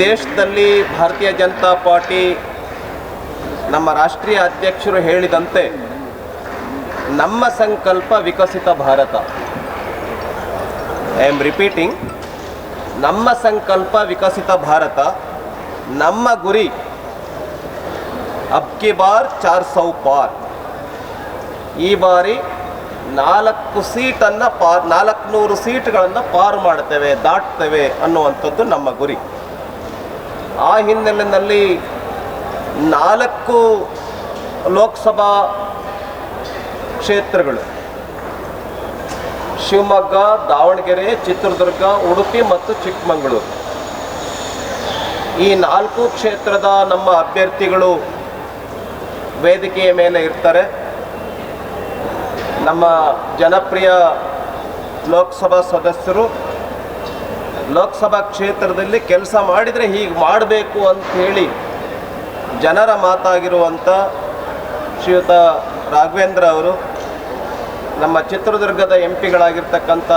ದೇಶದಲ್ಲಿ ಭಾರತೀಯ ಜನತಾ ಪಾರ್ಟಿ ನಮ್ಮ ರಾಷ್ಟ್ರೀಯ ಅಧ್ಯಕ್ಷರು ಹೇಳಿದಂತೆ ನಮ್ಮ ಸಂಕಲ್ಪ ವಿಕಸಿತ ಭಾರತ. ಐ ಆಮ್ ರಿಪೀಟಿಂಗ್ ನಮ್ಮ ಸಂಕಲ್ಪ ವಿಕಸಿತ ಭಾರತ, ನಮ್ಮ ಗುರಿ ಅಬ್ಕಿ ಬಾರ್ ಚಾರ್ ಸೌ ಪಾರ್. ಈ ಬಾರಿ ನಾಲ್ಕು ಸೀಟನ್ನು ಪಾರ್, ನಾಲ್ಕುನೂರು ಸೀಟ್ಗಳನ್ನು ಪಾರು ಮಾಡ್ತೇವೆ, ದಾಟ್ತೇವೆ ಅನ್ನುವಂಥದ್ದು ನಮ್ಮ ಗುರಿ. ಆ ಹಿನ್ನೆಲೆಯಲ್ಲಿ ನಾಲ್ಕು ಲೋಕಸಭಾ ಕ್ಷೇತ್ರಗಳು, ಶಿವಮೊಗ್ಗ, ದಾವಣಗೆರೆ, ಚಿತ್ರದುರ್ಗ, ಉಡುಪಿ ಮತ್ತು ಚಿಕ್ಕಮಗಳೂರು. ಈ ನಾಲ್ಕು ಕ್ಷೇತ್ರದ ನಮ್ಮ ಅಭ್ಯರ್ಥಿಗಳು ವೇದಿಕೆಯ ಮೇಲೆ ಇರ್ತಾರೆ. ನಮ್ಮ ಜನಪ್ರಿಯ ಲೋಕಸಭಾ ಸದಸ್ಯರು ಲೋಕಸಭಾ ಕ್ಷೇತ್ರದಲ್ಲಿ ಕೆಲಸ ಮಾಡಿದರೆ ಹೀಗೆ ಮಾಡಬೇಕು ಅಂತ ಹೇಳಿ ಜನರ ಮಾತಾಗಿರುವಂಥ ಶ್ರೀಯುತ ರಾಘವೇಂದ್ರ ಅವರು, ನಮ್ಮ ಚಿತ್ರದುರ್ಗದ ಎಂ ಪಿಗಳಾಗಿರ್ತಕ್ಕಂಥ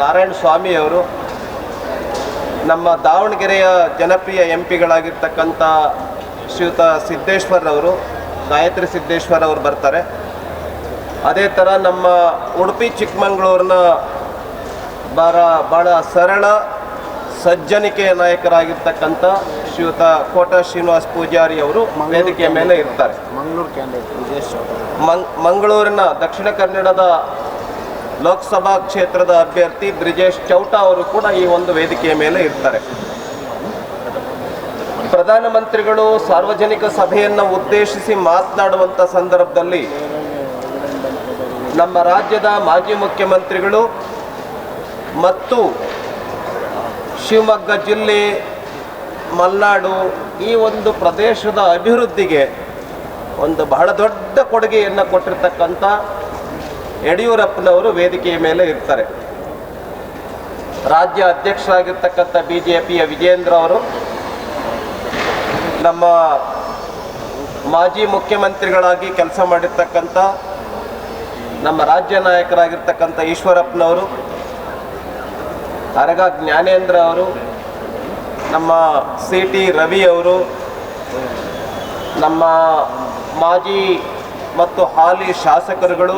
ನಾರಾಯಣ ಸ್ವಾಮಿ ಅವರು, ನಮ್ಮ ದಾವಣಗೆರೆಯ ಜನಪ್ರಿಯ ಎಂ ಪಿಗಳಾಗಿರ್ತಕ್ಕಂಥ ಶ್ರೀಯುತ ಸಿದ್ದೇಶ್ವರ್ ಅವರು, ಗಾಯತ್ರಿ ಸಿದ್ದೇಶ್ವರ ಅವರು ಬರ್ತಾರೆ. ಅದೇ ಥರ ನಮ್ಮ ಉಡುಪಿ ಚಿಕ್ಕಮಂಗ್ಳೂರಿನ ಬರ ಭಾಳ ಸರಳ ಸಜ್ಜನಿಕೆಯ ನಾಯಕರಾಗಿರ್ತಕ್ಕಂಥ ಶ್ರೀಯುತ ಕೋಟ ಶ್ರೀನಿವಾಸ್ ಪೂಜಾರಿ ಅವರು ವೇದಿಕೆಯ ಮೇಲೆ ಇರ್ತಾರೆ. ಮಂಗಳೂರು ಕ್ಯಾಂಡಿಡೇಟ್ ವಿಜಯ್ ಚೌಟ ಮಂಗ್ ಮಂಗಳೂರಿನ ದಕ್ಷಿಣ ಕನ್ನಡದ ಲೋಕಸಭಾ ಕ್ಷೇತ್ರದ ಅಭ್ಯರ್ಥಿ ಬ್ರಿಜೇಶ್ ಚೌಟ ಅವರು ಕೂಡ ಈ ಒಂದು ವೇದಿಕೆಯ ಮೇಲೆ ಇರ್ತಾರೆ. ಪ್ರಧಾನಮಂತ್ರಿಗಳು ಸಾರ್ವಜನಿಕ ಸಭೆಯನ್ನು ಉದ್ದೇಶಿಸಿ ಮಾತನಾಡುವಂಥ ಸಂದರ್ಭದಲ್ಲಿ ನಮ್ಮ ರಾಜ್ಯದ ಮಾಜಿ ಮುಖ್ಯಮಂತ್ರಿಗಳು ಮತ್ತು ಶಿವಮೊಗ್ಗ ಜಿಲ್ಲೆ, ಮಲೆನಾಡು ಈ ಒಂದು ಪ್ರದೇಶದ ಅಭಿವೃದ್ಧಿಗೆ ಒಂದು ಬಹಳ ದೊಡ್ಡ ಕೊಡುಗೆಯನ್ನು ಕೊಟ್ಟಿರ್ತಕ್ಕಂಥ ಯಡಿಯೂರಪ್ಪನವರು ವೇದಿಕೆಯ ಮೇಲೆ ಇರ್ತಾರೆ. ರಾಜ್ಯ ಅಧ್ಯಕ್ಷರಾಗಿರ್ತಕ್ಕಂಥ ಬಿ ಜೆ ಪಿಯ ವಿಜೇಂದ್ರ ಅವರು, ನಮ್ಮ ಮಾಜಿ ಮುಖ್ಯಮಂತ್ರಿಗಳಾಗಿ ಕೆಲಸ ಮಾಡಿರ್ತಕ್ಕಂಥ ನಮ್ಮ ರಾಜ್ಯ ನಾಯಕರಾಗಿರ್ತಕ್ಕಂಥ ಈಶ್ವರಪ್ಪನವರು ಅರಗ ಜ್ಞಾನೇಂದ್ರ ಅವರು ನಮ್ಮ ಸಿ ಟಿ ರವಿ ಅವರು ನಮ್ಮ ಮಾಜಿ ಮತ್ತು ಹಾಲಿ ಶಾಸಕರುಗಳು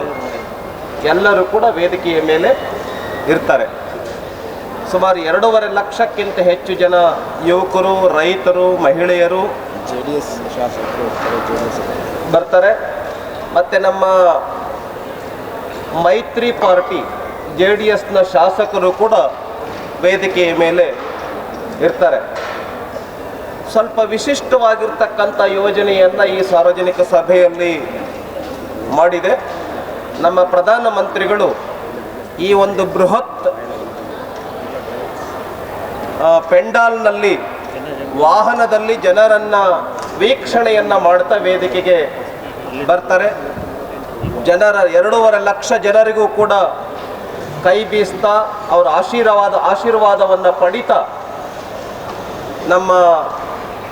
ಎಲ್ಲರೂ ಕೂಡ ವೇದಿಕೆಯ ಮೇಲೆ ಇರ್ತಾರೆ. ಸುಮಾರು ಎರಡೂವರೆ ಲಕ್ಷಕ್ಕಿಂತ ಹೆಚ್ಚು ಜನ ಯುವಕರು ರೈತರು ಮಹಿಳೆಯರು ಜೆ ಡಿ ಎಸ್ ಶಾಸಕರು ಬರ್ತಾರೆ. ಮತ್ತು ನಮ್ಮ ಮೈತ್ರಿ ಪಾರ್ಟಿ ಜೆ ಡಿ ಎಸ್ನ ಶಾಸಕರು ಕೂಡ ವೇದಿಕೆಯ ಮೇಲೆ ಇರ್ತಾರೆ. ಸ್ವಲ್ಪ ವಿಶಿಷ್ಟವಾಗಿರ್ತಕ್ಕಂಥ ಯೋಜನೆಯನ್ನು ಈ ಸಾರ್ವಜನಿಕ ಸಭೆಯಲ್ಲಿ ಮಾಡಿದೆ. ನಮ್ಮ ಪ್ರಧಾನಮಂತ್ರಿಗಳು ಈ ಒಂದು ಬೃಹತ್ ಪೆಂಡಾಲ್ನಲ್ಲಿ ವಾಹನದಲ್ಲಿ ಜನರನ್ನ ವೀಕ್ಷಣೆಯನ್ನ ಮಾಡ್ತಾ ವೇದಿಕೆಗೆ ಬರ್ತಾರೆ. ಜನರ ಎರಡೂವರೆ ಲಕ್ಷ ಜನರಿಗೂ ಕೂಡ ಕೈ ಬೀಸ್ತಾ ಅವರ ಆಶೀರ್ವಾದ, ಆಶೀರ್ವಾದವನ್ನು ಪಡಿತಾ ನಮ್ಮ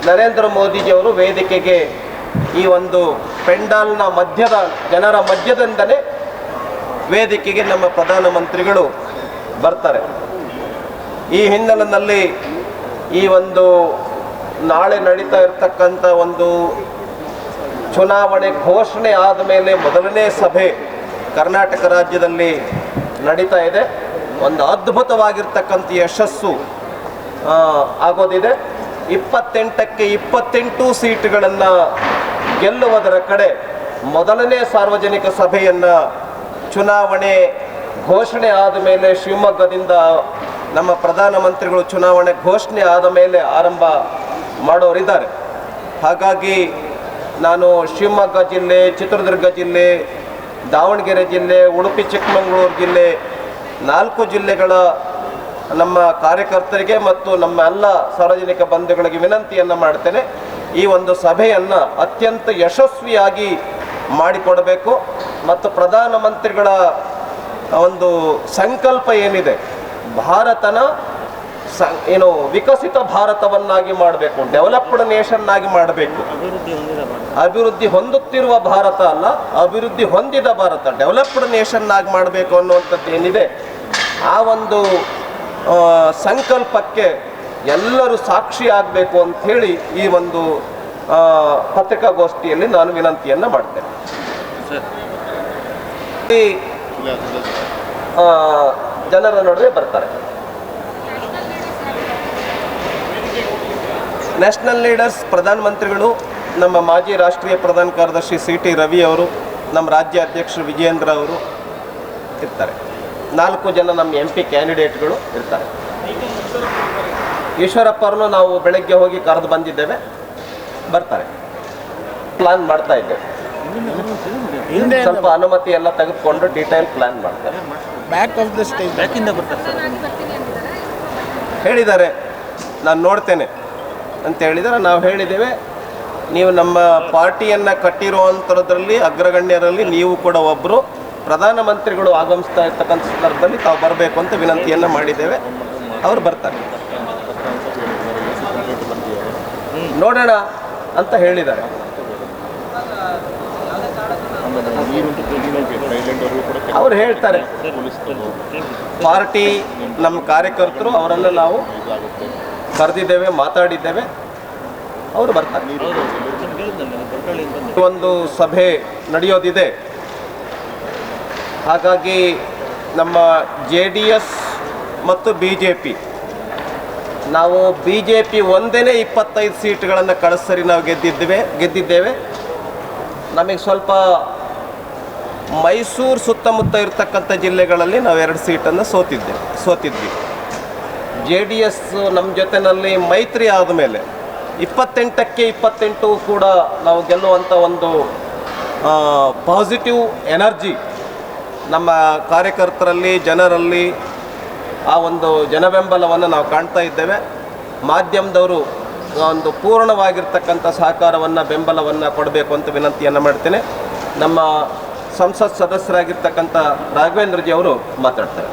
ನರೇಂದ್ರ ಮೋದಿಜಿಯವರು ವೇದಿಕೆಗೆ ಈ ಒಂದು ಪೆಂಡಾಲ್ನ ಮಧ್ಯದ, ಜನರ ಮಧ್ಯದಿಂದಲೇ ವೇದಿಕೆಗೆ ನಮ್ಮ ಪ್ರಧಾನಮಂತ್ರಿಗಳು ಬರ್ತಾರೆ. ಈ ಹಿನ್ನೆಲೆಯಲ್ಲಿ ಈ ಒಂದು ನಾಳೆ ನಡೀತಾ ಇರತಕ್ಕಂಥ ಒಂದು ಚುನಾವಣೆ ಘೋಷಣೆ ಆದ ಮೇಲೆ ಮೊದಲನೇ ಸಭೆ ಕರ್ನಾಟಕ ರಾಜ್ಯದಲ್ಲಿ ನಡೀತಾ ಇದೆ. ಒಂದು ಅದ್ಭುತವಾಗಿರ್ತಕ್ಕಂಥ ಯಶಸ್ಸು ಆಗೋದಿದೆ. ಇಪ್ಪತ್ತೆಂಟಕ್ಕೆ ಇಪ್ಪತ್ತೆಂಟು ಸೀಟುಗಳನ್ನು ಗೆಲ್ಲುವುದರ ಕಡೆ ಮೊದಲನೇ ಸಾರ್ವಜನಿಕ ಸಭೆಯನ್ನು ಚುನಾವಣೆ ಘೋಷಣೆ ಆದ ಮೇಲೆ ಶಿವಮೊಗ್ಗದಿಂದ ನಮ್ಮ ಪ್ರಧಾನಮಂತ್ರಿಗಳು ಚುನಾವಣೆ ಘೋಷಣೆ ಆದ ಮೇಲೆ ಆರಂಭ ಮಾಡೋರಿದ್ದಾರೆ. ಹಾಗಾಗಿ ನಾನು ಶಿವಮೊಗ್ಗ ಜಿಲ್ಲೆ, ಚಿತ್ರದುರ್ಗ ಜಿಲ್ಲೆ ದಾವಣಗೆರೆ ಜಿಲ್ಲೆ, ಉಡುಪಿ, ಚಿಕ್ಕಮಗಳೂರು ಜಿಲ್ಲೆ, ನಾಲ್ಕು ಜಿಲ್ಲೆಗಳ ನಮ್ಮ ಕಾರ್ಯಕರ್ತರಿಗೆ ಮತ್ತು ನಮ್ಮ ಎಲ್ಲ ಸಾರ್ವಜನಿಕ ಬಂಧುಗಳಿಗೆ ವಿನಂತಿಯನ್ನು ಮಾಡ್ತೇನೆ. ಈ ಒಂದು ಸಭೆಯನ್ನು ಅತ್ಯಂತ ಯಶಸ್ವಿಯಾಗಿ ಮಾಡಿಕೊಡಬೇಕು. ಮತ್ತು ಪ್ರಧಾನಮಂತ್ರಿಗಳ ಒಂದು ಸಂಕಲ್ಪ ಏನಿದೆ, ಭಾರತನ ಏನು ವಿಕಸಿತ ಭಾರತವನ್ನಾಗಿ ಮಾಡಬೇಕು ಡೆವಲಪ್ಡ್ ನೇಷನ್ ಆಗಿ ಮಾಡಬೇಕು. ಅಭಿವೃದ್ಧಿ ಹೊಂದುತ್ತಿರುವ ಭಾರತ ಅಲ್ಲ ಅಭಿವೃದ್ಧಿ ಹೊಂದಿದ ಭಾರತ. ಡೆವಲಪ್ಡ್ ನೇಷನ್ ಆಗಿ ಮಾಡಬೇಕು ಅನ್ನುವಂಥದ್ದು ಏನಿದೆ? ಆ ಒಂದು ಸಂಕಲ್ಪಕ್ಕೆ ಎಲ್ಲರೂ ಸಾಕ್ಷಿ ಆಗಬೇಕು ಅಂಥೇಳಿ ಈ ಒಂದು ಪತ್ರಿಕಾಗೋಷ್ಠಿಯಲ್ಲಿ ನಾನು ವಿನಂತಿಯನ್ನು ಮಾಡ್ತೇನೆ. ಜನರ ನಡುವೆ ಬರ್ತಾರೆ. ನ್ಯಾಷನಲ್ ಲೀಡರ್ಸ್ ಪ್ರಧಾನಮಂತ್ರಿಗಳು ನಮ್ಮ ಮಾಜಿ ರಾಷ್ಟ್ರೀಯ ಪ್ರಧಾನ ಕಾರ್ಯದರ್ಶಿ ಸಿ ಟಿ ರವಿ ಅವರು ನಮ್ಮ ರಾಜ್ಯ ಅಧ್ಯಕ್ಷರು ವಿಜಯೇಂದ್ರ ಅವರು ಇರ್ತಾರೆ. ನಾಲ್ಕು ಜನ ನಮ್ಮ ಎಂ ಪಿ ಕ್ಯಾಂಡಿಡೇಟ್ಗಳು ಇರ್ತಾರೆ. ಈಶ್ವರಪ್ಪ ಅವ್ರನ್ನು ನಾವು ಬೆಳಗ್ಗೆ ಹೋಗಿ ಕರೆದು ಬಂದಿದ್ದೇವೆ. ಬರ್ತಾರೆ. ಪ್ಲಾನ್ ಮಾಡ್ತಾ ಇದ್ದೇವೆ. ಸ್ವಲ್ಪ ಅನುಮತಿ ಎಲ್ಲ ತೆಗೆದುಕೊಂಡು ಡೀಟೇಲ್ ಪ್ಲಾನ್ ಮಾಡ್ತಾರೆ. ಬ್ಯಾಕ್ ಆಫ್ ದ ಸ್ಟೇಜ್ ಬ್ಯಾಕಿಂದ ಬರ್ತಾರೆ ಸರ್. ಹೇಳಿದ್ದಾರೆ. ನಾನು ನೋಡ್ತೇನೆ. ಅಂತ ಹೇಳಿದರೆ ನಾವು ಹೇಳಿದ್ದೇವೆ, ನೀವು ನಮ್ಮ ಪಾರ್ಟಿಯನ್ನು ಕಟ್ಟಿರುವಂಥದ್ರಲ್ಲಿ ಅಗ್ರಗಣ್ಯರಲ್ಲಿ ನೀವು ಕೂಡ ಒಬ್ಬರು ಪ್ರಧಾನಮಂತ್ರಿಗಳು ಆಗಮಿಸ್ತಾ ಇರ್ತಕ್ಕಂಥ ಸಂದರ್ಭದಲ್ಲಿ ತಾವು ಬರಬೇಕು ಅಂತ ವಿನಂತಿಯನ್ನು ಮಾಡಿದ್ದೇವೆ. ಅವರು ಬರ್ತಾರೆ. ನೋಡೋಣ ಅಂತ ಹೇಳಿದ್ದಾರೆ. ಅವ್ರು ಹೇಳ್ತಾರೆ, ಪಾರ್ಟಿ ನಮ್ಮ ಕಾರ್ಯಕರ್ತರು, ಅವರನ್ನು ನಾವು ಕರೆದಿದ್ದೇವೆ ಮಾತಾಡಿದ್ದೇವೆ. ಅವರು ಬರ್ತಾರೆ. ಒಂದು ಸಭೆ ನಡೆಯೋದಿದೆ. ಹಾಗಾಗಿ ನಮ್ಮ ಜೆ ಡಿ ಎಸ್ ಮತ್ತು ಬಿ ಜೆ ಪಿ ನಾವು ಬಿ ಜೆ ಪಿ ಒಂದೇ ಇಪ್ಪತ್ತೈದು ಸೀಟ್ಗಳನ್ನು ಕಳಿಸರಿ ನಾವು ಗೆದ್ದಿದ್ದೇವೆ ಗೆದ್ದಿದ್ದೇವೆ. ನಮಗೆ ಸ್ವಲ್ಪ ಮೈಸೂರು ಸುತ್ತಮುತ್ತ ಇರತಕ್ಕಂಥ ಜಿಲ್ಲೆಗಳಲ್ಲಿ ನಾವು ಎರಡು ಸೀಟನ್ನು ಸೋತಿದ್ದೇವೆ ಸೋತಿದ್ವಿ. ಜೆ ಡಿ ಎಸ್ ನಮ್ಮ ಜೊತೆಯಲ್ಲಿ ಮೈತ್ರಿ ಆದಮೇಲೆ ಇಪ್ಪತ್ತೆಂಟಕ್ಕೆ ಇಪ್ಪತ್ತೆಂಟು ಕೂಡ ನಾವು ಗೆಲ್ಲುವಂಥ ಒಂದು ಪಾಸಿಟಿವ್ ಎನರ್ಜಿ ನಮ್ಮ ಕಾರ್ಯಕರ್ತರಲ್ಲಿ, ಜನರಲ್ಲಿ ಆ ಒಂದು ಜನಬೆಂಬಲವನ್ನು ನಾವು ಕಾಣ್ತಾ ಇದ್ದೇವೆ. ಮಾಧ್ಯಮದವರು ಒಂದು ಪೂರ್ಣವಾಗಿರ್ತಕ್ಕಂಥ ಸಹಕಾರವನ್ನು, ಬೆಂಬಲವನ್ನು ಕೊಡಬೇಕು ಅಂತ ವಿನಂತಿಯನ್ನು ಮಾಡ್ತೇನೆ. ನಮ್ಮ ಸಂಸತ್ ಸದಸ್ಯರಾಗಿರ್ತಕ್ಕಂಥ ರಾಘವೇಂದ್ರಜಿ ಅವರು ಮಾತಾಡ್ತಾರೆ.